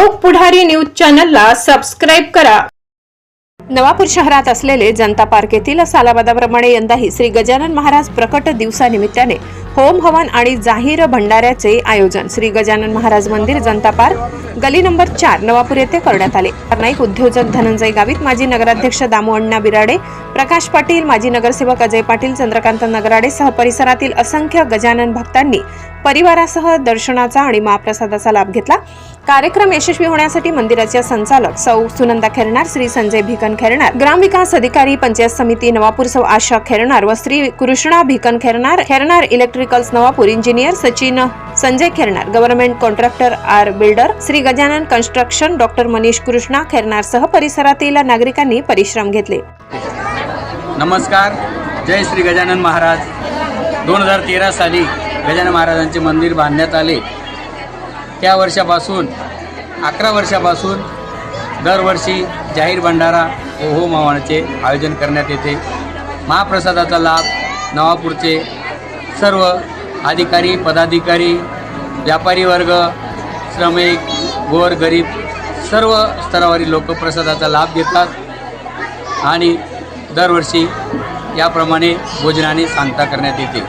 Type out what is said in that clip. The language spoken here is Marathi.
लोक पुढारी न्यूज चॅनलला सबस्क्राईब करा. नवापूर शहरात असलेले जनता पार्क येथील सालाबादाप्रमाणे यंदाही श्री गजानन महाराज प्रकट दिवसानिमित्ताने होम हवन आणि जाहीर भंडाऱ्याचे आयोजन. श्री गजानन महाराज मंदिर जनता पार्क गली नंबर चार नवापूर येथे करण्यात आले. नाईक उद्योजक धनंजय गावित माजी नगराध्यक्ष दामू अण्णा बिराडे प्रकाश पाटील माजी नगरसेवक अजय पाटील चंद्रकांत नगराडे सह परिसरातील असंख्य गजानन भक्तांनी परिवारासह दर्शनाचा आणि महाप्रसादाचा लाभ घेतला. कार्यक्रम यशस्वी होण्यासाठी मंदिराच्या संचालक सौ सुनंदा खेरणार श्री संजय भिकन खेरणार ग्रामविकास अधिकारी पंचायत समिती नवापूर सौ आशा खेरणार व Shri Krishna Bhikan Khairnar Khairnar electric electricals Navapur engineer Sachin Sanjay Khairnar government contractor R builder Shri Gajanan construction doctor Manish Krishna Khairnar सह परिसरातील नागरिकांनी परिश्रम घेतले. नमस्कार जय श्री गजानन महाराज. दोन हजार तेरा साली गजानन महाराजांचे मंदिर बांधण्यात आले. त्या वर्षापासून अकरा वर्षापासून दरवर्षी जाहीर भंडारा हो व होम आयोजन करण्यात येते. महाप्रसादाचा लाभ नवापूरचे सर्व अधिकारी पदाधिकारी व्यापारी वर्ग श्रमिक गोर गरीब सर्व स्तरावरील लोक प्रसादाचा लाभ घेतात आणि दरवर्षी याप्रमाणे भोजनाने सांगता करण्यात येते.